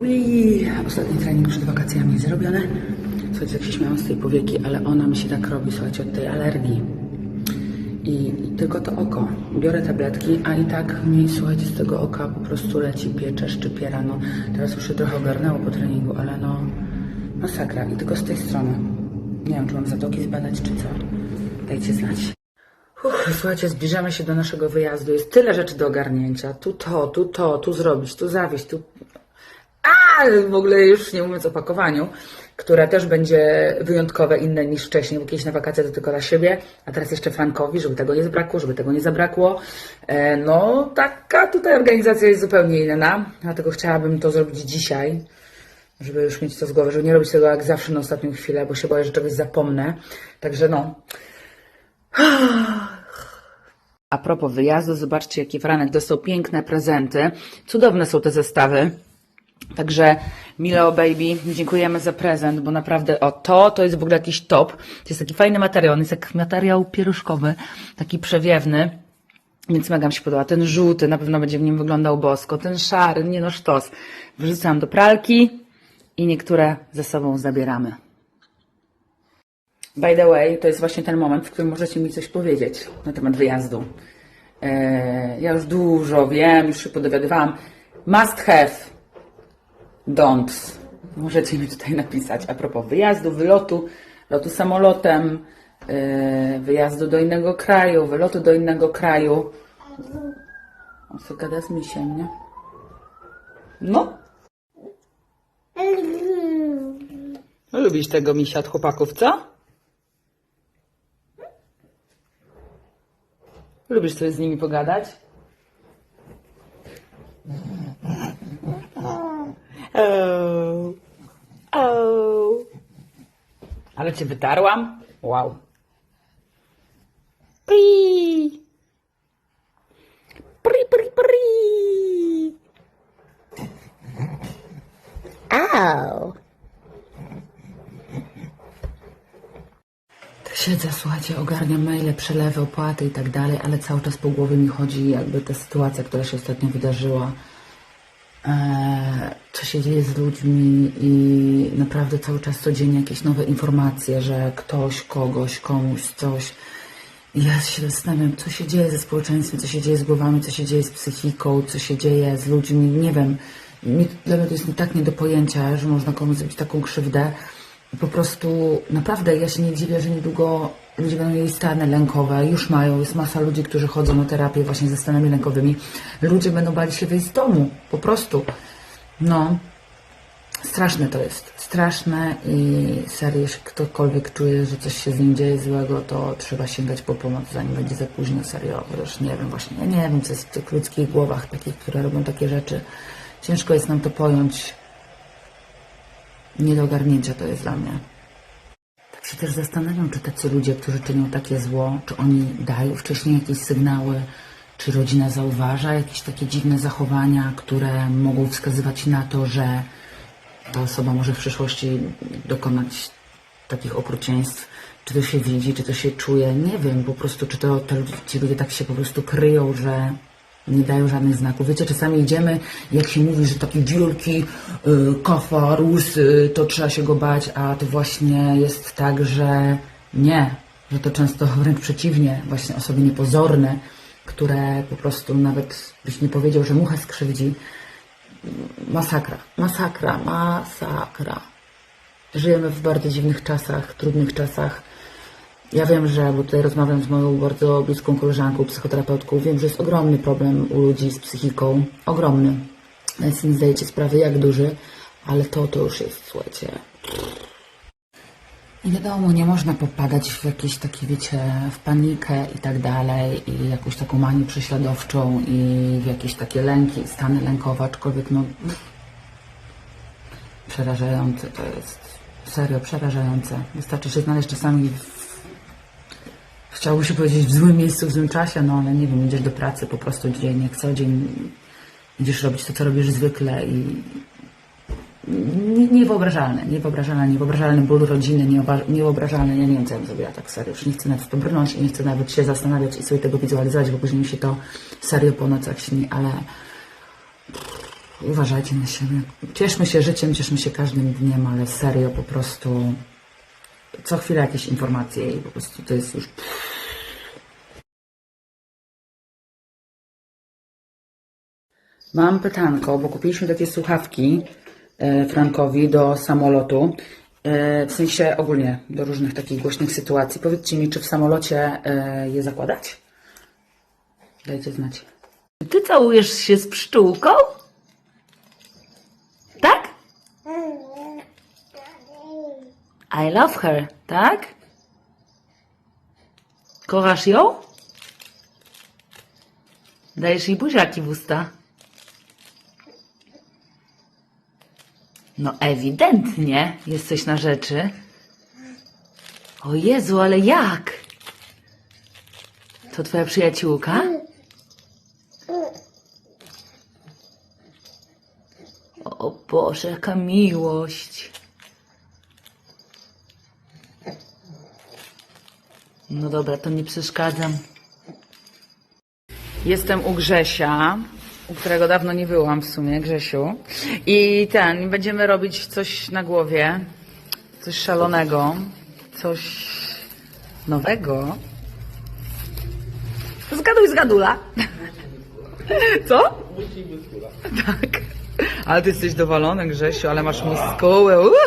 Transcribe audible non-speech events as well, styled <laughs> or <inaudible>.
I ostatni trening przed wakacjami zrobione. Słuchajcie, jak się śmiałam z tej powieki, ale ona mi się tak robi, słuchajcie, od tej alergii. I tylko to oko. Biorę tabletki, a i tak mi, słuchajcie, z tego oka po prostu leci piecze, szczypiera. No, teraz już się trochę ogarnęło po treningu, ale no, masakra. I tylko z tej strony. Nie wiem, czy mam zatoki zbadać, czy co. Dajcie znać. Uff, słuchajcie, zbliżamy się do naszego wyjazdu. Jest tyle rzeczy do ogarnięcia. Tu to, tu to, tu zrobić, tu zawieźć, tu a w ogóle już nie mówiąc o pakowaniu, które też będzie wyjątkowe, inne niż wcześniej, bo kiedyś na wakacje to tylko dla siebie, a teraz jeszcze Frankowi, żeby tego nie zabrakło, żeby tego nie zabrakło. E, No, taka tutaj organizacja jest zupełnie inna, dlatego chciałabym to zrobić dzisiaj, żeby już mieć to z głowy, żeby nie robić tego jak zawsze na ostatnią chwilę, bo się boję, że czegoś zapomnę. Także no, <sighs> a propos wyjazdu, zobaczcie, jaki Franek dostał piękne prezenty. Cudowne są te zestawy. Także Milo Baby, dziękujemy za prezent, bo naprawdę o to, to jest w ogóle jakiś top. To jest taki fajny materiał, on jest jak materiał pieruszkowy, taki przewiewny. Więc mega mi się podoba. Ten żółty na pewno będzie w nim wyglądał bosko. Ten szary, nie no sztos. Wrzucam do pralki i niektóre ze sobą zabieramy. By the way, to jest właśnie ten moment, w którym możecie mi coś powiedzieć na temat wyjazdu. Eee, ja już dużo wiem, już się podowiadywałam. Must have, don'ts. Możecie mi tutaj napisać a propos wyjazdu, wylotu, lotu samolotem, eee, wyjazdu do innego kraju, wylotu do innego kraju. On co gada z misiem, nie? No. Lubisz tego misia od chłopaków, co? Lubisz sobie z nimi pogadać? Oh. Oh. Ale cię wytarłam? Wow. Pri. Pri, pri, pri. Au. Tak Siedzę, słuchajcie, ogarniam maile, przelewy, opłaty i tak dalej, ale cały czas po głowie mi chodzi jakby ta sytuacja, która się ostatnio wydarzyła. Eee, co się dzieje z ludźmi i naprawdę cały czas codziennie jakieś nowe informacje, że ktoś, kogoś, komuś, coś. Ja się zastanawiam, co się dzieje ze społeczeństwem, co się dzieje z głowami, co się dzieje z psychiką, co się dzieje z ludźmi, nie wiem. Dla mnie to jest tak nie do pojęcia, że można komuś zrobić taką krzywdę. Po prostu naprawdę ja się nie dziwię, że niedługo ludzie będą mieli stany lękowe, już mają, jest masa ludzi, którzy chodzą na terapię właśnie ze stanami lękowymi. Ludzie będą bali się wyjść z domu, po prostu. No, straszne to jest, straszne i serio, jeśli ktokolwiek czuje, że coś się z nim dzieje złego, to trzeba sięgać po pomoc, zanim będzie za późno, serio. Już nie wiem właśnie, ja nie wiem, co jest w tych ludzkich głowach, takich, które robią takie rzeczy. Ciężko jest nam to pojąć. Nie do ogarnięcia to jest dla mnie. Tak się też zastanawiam, czy tacy ludzie, którzy czynią takie zło, czy oni dają wcześniej jakieś sygnały, czy rodzina zauważa jakieś takie dziwne zachowania, które mogą wskazywać na to, że ta osoba może w przyszłości dokonać takich okrucieństw. Czy to się widzi, czy to się czuje, nie wiem, po prostu, czy to te, ci ludzie tak się po prostu kryją, że nie dają żadnych znaków. Wiecie, czasami idziemy, jak się mówi, że taki wielki y, kafar, łysy, to trzeba się go bać, a to właśnie jest tak, że nie, że to często <laughs> wręcz przeciwnie, właśnie osoby niepozorne, które po prostu nawet byś nie powiedział, że mucha skrzywdzi. Masakra, masakra, masakra. Żyjemy w bardzo dziwnych czasach, trudnych czasach. Ja wiem, że, bo tutaj rozmawiam z moją bardzo bliską koleżanką, psychoterapeutką, wiem, że jest ogromny problem u ludzi z psychiką. Ogromny. Sobie nie zdajecie sprawy, jak duży, ale to, to już jest, słuchajcie. I wiadomo, nie można popadać w jakieś takie, wiecie, w panikę i tak dalej, i jakąś taką manię prześladowczą, i w jakieś takie lęki, stany lękowe, aczkolwiek no przerażające to jest. Serio, przerażające. Wystarczy się znaleźć czasami w Chciałoby się powiedzieć w złym miejscu, w złym czasie, no ale nie wiem, idziesz do pracy po prostu dzień jak co dzień, idziesz robić to, co robisz zwykle i nie- niewyobrażalne, niewyobrażalne, niewyobrażalny ból rodziny, niewyobrażalne, ja nie wiem, co ja bym zrobiła tak serio, już nie chcę nawet w to brnąć i nie chcę nawet się zastanawiać i sobie tego wizualizować, bo później mi się to serio po nocach śni, ale uważajcie na siebie. Cieszmy się życiem, cieszmy się każdym dniem, ale serio po prostu co chwilę jakieś informacje i po prostu to jest już... Mam pytanko, bo kupiliśmy takie słuchawki e, Frankowi do samolotu. E, w sensie ogólnie do różnych takich głośnych sytuacji. Powiedzcie mi, czy w samolocie e, je zakładać? Dajcie znać. Ty całujesz się z pszczółką? Tak? I love her, tak? Kochasz ją? Dajesz jej buziaki w usta? No ewidentnie jesteś na rzeczy. O Jezu, ale jak? To twoja przyjaciółka? O Boże, jaka miłość. No dobra, to nie przeszkadzam. Jestem u Grzesia, u którego dawno nie byłam w sumie, Grzesiu. I ten, będziemy robić coś na głowie, coś szalonego, coś nowego. Zgaduj, zgadula. Co? Tak. Ale ty jesteś dowalony, Grzesiu, ale masz muskuły. Uhu.